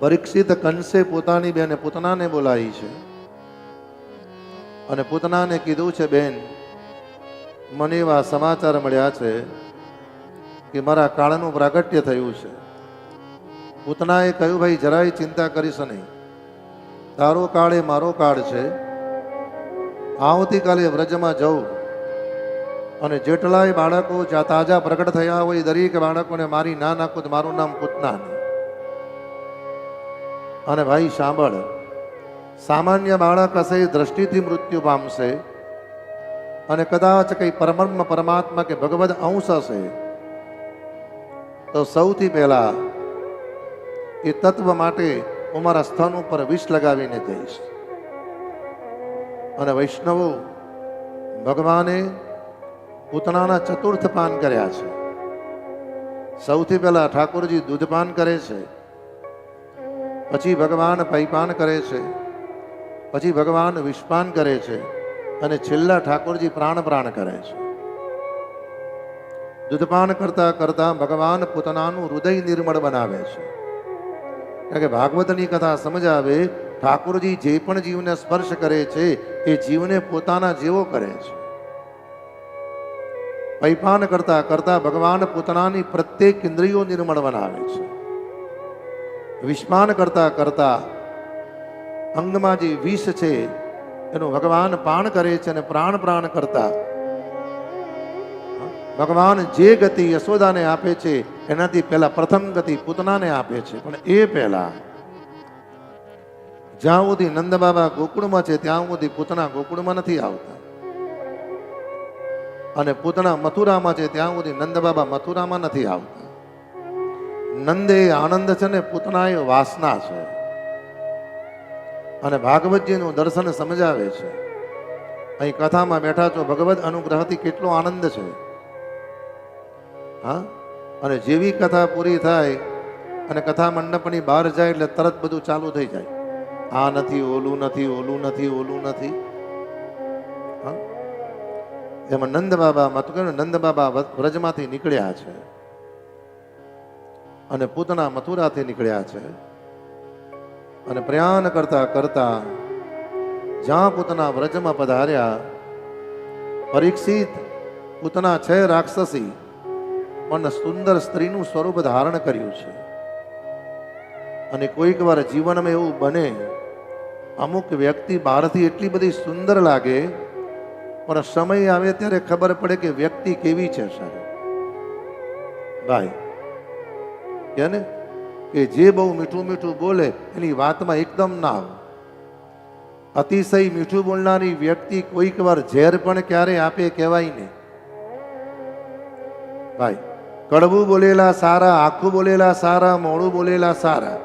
પરીક્ષિત કંસે પોતાની બેને પૂતનાને બોલાવી છે? અને પૂતનાને કીધું છે, બેન, મને એવા સમાચાર મળ્યા છે કે મારા કાળનું પ્રાગટ્ય થયું છે. પૂતનાએ કહ્યું, ભાઈ, જરાય ચિંતા કરીશ નહીં. તારો કાળ એ મારો કાળ છે. આવતીકાલે વ્રજમાં જવું અને જેટલાય બાળકો તાજા પ્રગટ થયા હોય દરેક બાળકોને મારી ના નાખું તો મારું નામ પૂતના નહીં અને ભાઈ, સાંભળ. સામાન્ય બાળક હશે દ્રષ્ટિથી મૃત્યુ પામશે અને કદાચ કંઈ પરબ્રહ્મ પરમાત્મા કે ભગવદ અંશ હશે, તો સૌથી પહેલા એ તત્વ માટે હું મારા સ્થાન ઉપર વિષ લગાવીને જઈશ. અને વૈષ્ણવો, ભગવાને પૂતનાના ચતુર્થ પાન કર્યા છે. સૌથી પહેલા ઠાકોરજી દૂધપાન કરે છે. પછી ભગવાન પૈપાન કરે છે. પછી ભગવાન વિષપાન કરે છે અને છેલ્લા ઠાકોરજી પ્રાણ પ્રાણ કરે છે. દૂધપાન કરતા કરતા ભગવાન પોતાનું હૃદય નિર્મળ બનાવે છે. કારણ કે ભાગવતની કથા સમજાવે ઠાકોરજી જે પણ જીવને સ્પર્શ કરે છે, એ જીવને પોતાના જેવો કરે છે. પૈપાન કરતા કરતા ભગવાન પોતાની પ્રત્યેક ઇન્દ્રિયો નિર્મળ બનાવે છે. વિસ્માન કરતા કરતા અંગમાં જે વિષ છે, એનું ભગવાન પાન કરે છે અને પ્રાણ પ્રાણ કરતા. ભગવાન જે ગતિ યશોદાને આપે છે, એનાથી પહેલા પ્રથમ ગતિ પૂતનાને આપે છે. પણ એ પહેલા જ્યાં સુધી નંદ બાબા ગોકુળમાં છે, ત્યાં સુધી પૂતના ગોકુળમાં નથી આવતા. અને પૂતના મથુરામાં છે, ત્યાં સુધી નંદ બાબા મથુરામાં નથી આવતા. નંદ એ આનંદ છે ને પૂતના એ વાસના છે. અને ભાગવતજીનું દર્શન સમજાવે છે. અહીં કથામાં બેઠા છો ભગવત અનુગ્રહથી કેટલો આનંદ છે. હા? અને જેવી કથા પૂરી થાય અને કથા મંડપની બહાર જાય એટલે તરત બધું ચાલુ થઈ જાય. આ નથી, ઓલું નથી ઓલું નથી ઓલું નથી. એમાં નંદ બાબા મત નંદ બાબા વ્રજમાંથી નીકળ્યા છે. અને પૂતના મથુરાથી નીકળ્યા છે. અને પ્રયાણ કરતા કરતા જ્યાં પૂતના વ્રજમાં પધાર્યા, પરીક્ષિત પૂતના છે રાક્ષસી, પણ સુંદર સ્ત્રીનું સ્વરૂપ ધારણ કર્યું છે. અને કોઈક વાર જીવનમાં એવું બને, અમુક વ્યક્તિ બહારથી એટલી બધી સુંદર લાગે, પણ સમય આવે ત્યારે ખબર પડે કે વ્યક્તિ કેવી છે, સાહેબ. ભાઈ કે ને? કે જે બહુ મીઠું મીઠું બોલે, એની વાતમાં એકદમ ના આવે. અતિશય મીઠું બોલનારી વ્યક્તિ કોઈક વાર ઝેર પણ ક્યારે આપે કહેવાય નહીં ભાઈ, કડવું બોલેલા સારા, આખું બોલેલા સારા, મોડું બોલેલા સારા.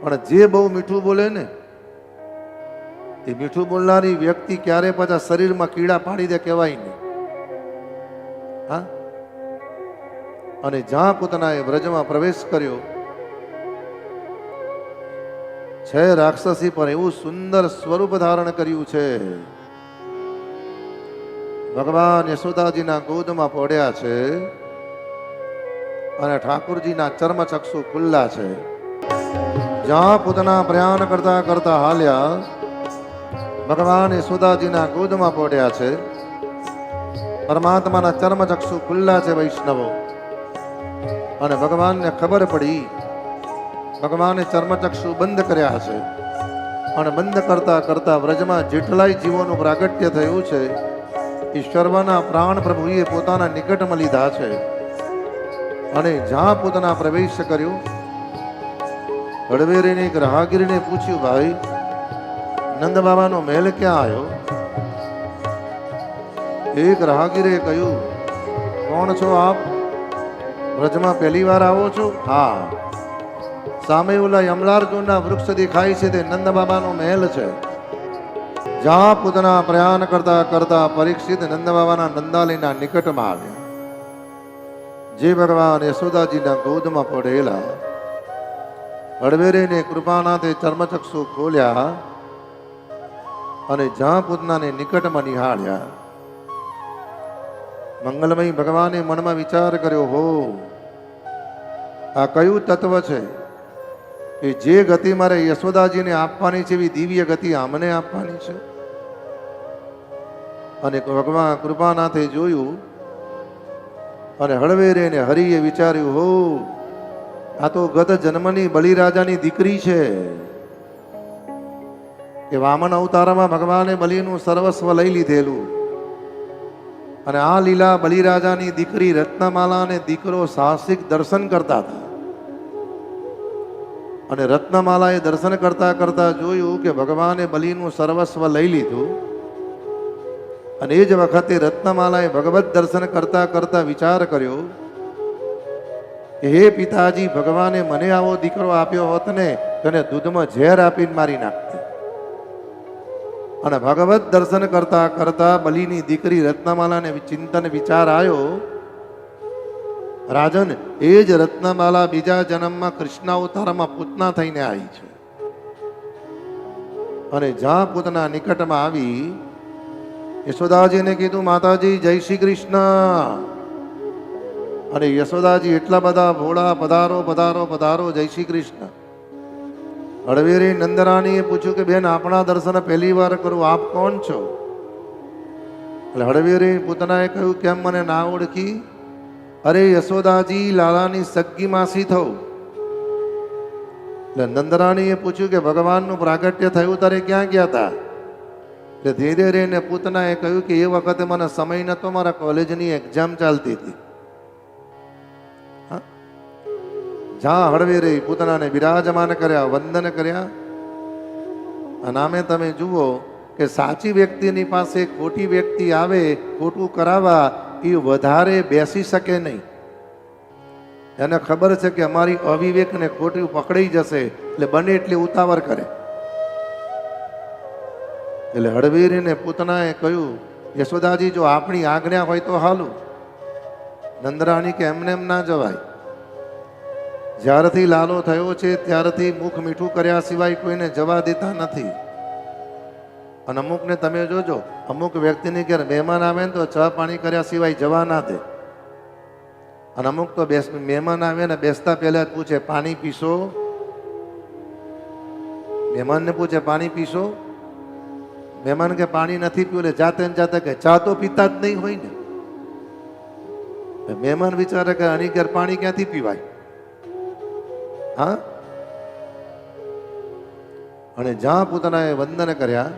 પણ જે બહુ મીઠું બોલે ને, એ મીઠું બોલનારી વ્યક્તિ ક્યારે પાછા શરીરમાં કીડા પાડી દે કહેવાય નહીં હા? અને જ્યાં કૂતનાએ વ્રજમાં પ્રવેશ કર્યો, છે રાક્ષસી પર એવું સુંદર સ્વરૂપ ધારણ કર્યું છે. ભગવાન યશોદાજીના ગોદમાં પડ્યા છે અને ઠાકુરજીના ચર્મચક્ષુ ખુલ્લા છે. જ્યાં પોતાના પ્રયાણ કરતા કરતા હાલ્યા, ભગવાન યશોદાજીના ગોદમાં પડ્યા છે. પરમાત્માના ચર્મચક્ષુ ખુલ્લા છે વૈષ્ણવો. અને ભગવાનને ખબર પડી. ભગવાને ચર્મચક્ષુ બંધ કર્યા હશે. અને બંધ કરતા કરતા વ્રજમાં જેટલાય જીવોનું પ્રાગટ્ય થયું છે. ઈશ્વરના પ્રાણ પ્રભુએ પોતાના નિકટમાં લીધા છે. અને જ્યાં પોતાના પ્રવેશ કર્યો, હળવેરીને એક રાહગીરીને પૂછ્યું, ભાઈ નંદ બાબાનો મહેલ ક્યાં આવ્યો એક રાહગીરે કહ્યું, કોણ છો આપ? વ્રજમાં પહેલી વાર આવો છો? હા. સામે ઓલા યમલાર્જુનના વૃક્ષ દેખાય છે, તે નંદ બાબાનો મહેલ છે. જ્યાં પૂતના પ્રયાણ કરતા કરતા પરીક્ષિત નંદ બાબાના નંદાલયના નિકટમાં આવ્યા. જે ભગવાન યશોદાજીના ગોદમાં પડેલા, હળવેરીને કૃપાનાથે ચર્મચક્ષુ ખોલ્યા અને જ્યાં પૂતનાને નિકટમાં નિહાળ્યા. મંગલમય ભગવાને મનમાં વિચાર કર્યો, હો આ કયું તત્વ છે? કે જે ગતિ મારે યશોદાજીને આપવાની છે, એવી દિવ્ય ગતિ આમને આપવાની છે. અને ભગવાન કૃપાનાથે જોયું અને હળવેરે ને હરિએ વિચાર્યું, હો, આ તો ગત જન્મની બલિરાજાની દીકરી છે. કે વામન અવતારમાં ભગવાને બલિનું સર્વસ્વ લઈ લીધેલું. અને આ લીલા બલિરાજાની દીકરી રત્નમાલા અને દીકરો સાહસિક દર્શન કરતા હતા. અને રત્નમાલાએ દર્શન કરતા કરતા જોયું કે ભગવાને બલિનું સર્વસ્વ લઈ લીધું. અને એ જ વખતે રત્નમાલાએ ભગવત દર્શન કરતા કરતા વિચાર કર્યો કે હે પિતાજી, ભગવાને મને આવો દીકરો આપ્યો હોત ને, તો દૂધમાં ઝેર આપીને મારી નાખતી. અને ભગવત દર્શન કરતા કરતા બલિની દીકરી રત્નમાલાને ચિંતન વિચાર આવ્યો રાજન, એ જ રત્નમાલા બીજા જન્મમાં કૃષ્ણ અવતારમાં પૂતના થઈને આવી છે. અને જ્યાં પૂતના નિકટમાં આવી, યશોદાજીને કીધું, માતાજી, જય શ્રી કૃષ્ણ. અને યશોદાજી એટલા બધા ભોળા, પધારો પધારો પધારો, જય શ્રી કૃષ્ણ. હળવેરી નંદરાણીએ પૂછ્યું કે, બેન, આપણા દર્શન પહેલી વાર કરું, આપ કોણ છો? એટલે હળવેરી પૂતનાએ કહ્યું, કેમ મને ના ઓળખી? અરે યશોદાજી, લાલાની સગ્ગી માસી થવું એટલે નંદરાણીએ પૂછ્યું કે ભગવાનનું પ્રાગટ્ય થયું, તારે ક્યાં ગયા હતા એટલે ધીરે રહીને પૂતનાએ કહ્યું કે એ વખતે મને સમય નહોતો, મારા કોલેજની એક્ઝામ ચાલતી હતી. જા હળવી રહી, પૂતનાને બિરાજમાન કર્યા, વંદન કર્યા. અને આમે તમે જુઓ કે સાચી વ્યક્તિની પાસે ખોટી વ્યક્તિ આવે, ખોટું કરાવવા એ વધારે બેસી શકે નહીં. એને ખબર છે કે અમારી અવિવેકને ખોટું પકડાઈ જશે, એટલે બને એટલી ઉતાવળ કરે. એટલે હળવીરીને પૂતનાએ કહ્યું, યશોદાજી, જો આપણી આજ્ઞા હોય તો હાલું. નંદરાણી કે એમને એમ ના જવાય. જ્યારથી લાલો થયો છે, ત્યારથી મુખ મીઠું કર્યા સિવાય કોઈને જવા દેતા નથી. અને અમુકને તમે જોજો, અમુક વ્યક્તિની ઘેર મહેમાન આવે ને તો ચા પાણી કર્યા સિવાય જવા ના દે. અને અમુક તો બેસ, મહેમાન આવે ને બેસતા પહેલા પૂછે, પાણી પીશો? મહેમાનને પૂછે, પાણી પીશો? મહેમાન કે, પાણી નથી પીવું. એટલે જાતે ને જાતે કે ચા તો પીતા જ નહીં હોય ને. મહેમાન વિચારે કે, આની ઘેર પાણી ક્યાંથી પીવાય? હા? અને જ્યાં પોતાના વંદન કર્યા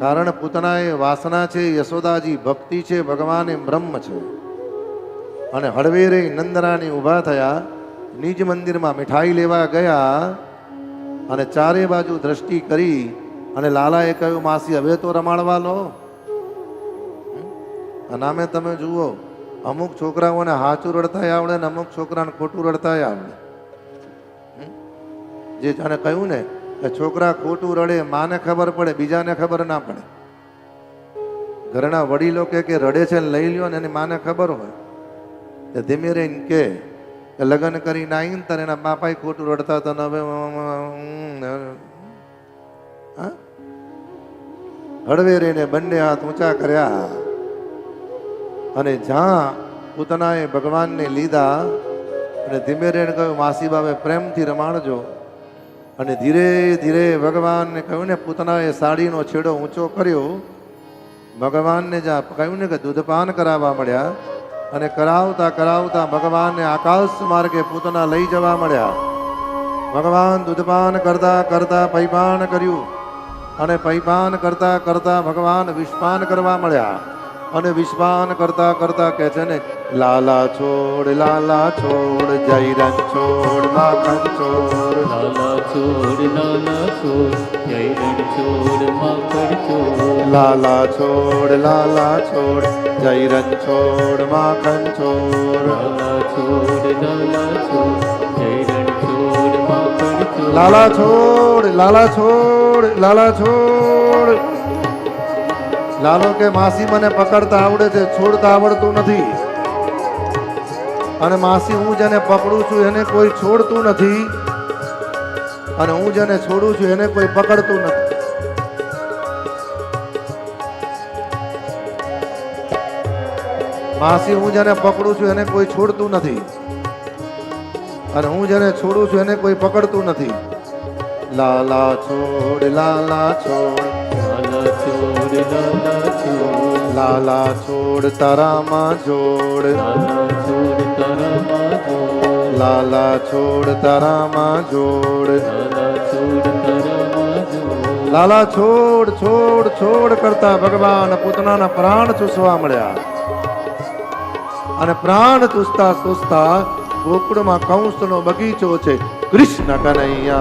કારણ પૂતનાએ વાસના છે, યશોદાજી ભક્તિ છે, ભગવાન એ બ્રહ્મ છે. અને હળવેરે નંદરાની ઊભા થયા, નિજ મંદિરમાં મીઠાઈ લેવા ગયા અને ચારે બાજુ દ્રષ્ટિ કરી અને લાલાએ કહ્યું, માસી, હવે તો રમાડવા લો. અને આમે તમે જુઓ, અમુક છોકરાઓને હાચું રડતા આવડે ને અમુક છોકરાને ખોટું રડતા આવડે. જે જાણે કહ્યું ને કે છોકરા ખોટું રડે, માને ખબર પડે, બીજાને ખબર ના પડે. ઘરના વડીલો કે કે રડે છે ને લઈ લ્યો ને એની માને ખબર હોય. તે ધીમે રહીને કે લગ્ન કરીને આવીને તને એના બાપાએ ખોટું રડતા તને હવે? હળવે રહીને બંને હાથ ઊંચા કર્યા. અને જ્યાં એ ભગવાનને લીધા, અને ધીમે રહીને કહ્યું, માસી બાબે પ્રેમથી રમાડજો. અને ધીરે ધીરે ભગવાનને કહ્યું ને, પૂતનાએ સાડીનો છેડો ઊંચો કર્યો. ભગવાનને જ્યાં કહ્યું ને કે દૂધપાન કરાવવા મળ્યા. અને કરાવતા કરાવતા ભગવાનને આકાશ માર્ગે પૂતના લઈ જવા મળ્યા. ભગવાન દૂધપાન કરતા કરતા પૈપાન કર્યું અને પૈપાન કરતા કરતા ભગવાન વિશ્વાન કરવા મળ્યા. અને વિશ્વાન કરતા કરતા કહે છે ને લાલા છોડ લાલા છોડ જૈરન છોડ માખન છોડ લાલા છોડ લાલા છોડ જય રણ છોડ માકડ છોડ લાલા છોડ લાલા છોડ જૈરન છોડ માખન છોડ લાલા છોડ લાલા છોડ જય રણ છોડ માકડ છોડ લાલા છોડ લાલા છોડ લાલા છોડ લાલો કે માસી મને પકડતા આવડે છે છોડતા આવડતું નથી અને માસી હું જેને પકડું છું એને કોઈ છોડતું નથી. અને હું જેને છોડું છું એને કોઈ પકડતું નથી. માસી હું જેને પકડું છું એને કોઈ છોડતું નથી. અને હું જેને છોડું છું એને કોઈ પકડતું નથી. લાલા છોડ લાલા છોડ. લાલા છોડ લાલા છોડ. લાલા છોડ તારામાં જોડ. લાલા છોડ તારામાં જોડ લાલા છોડ તારામાં જોડ. લાલા છોડ છોડ છોડ કરતા ભગવાન પૂતનાના પ્રાણ ચૂસવા મળ્યા. અને પ્રાણ ચૂસતા ચૂસતા ગોકુળમાં કંસનો બગીચો છે. કૃષ્ણ કનૈયા.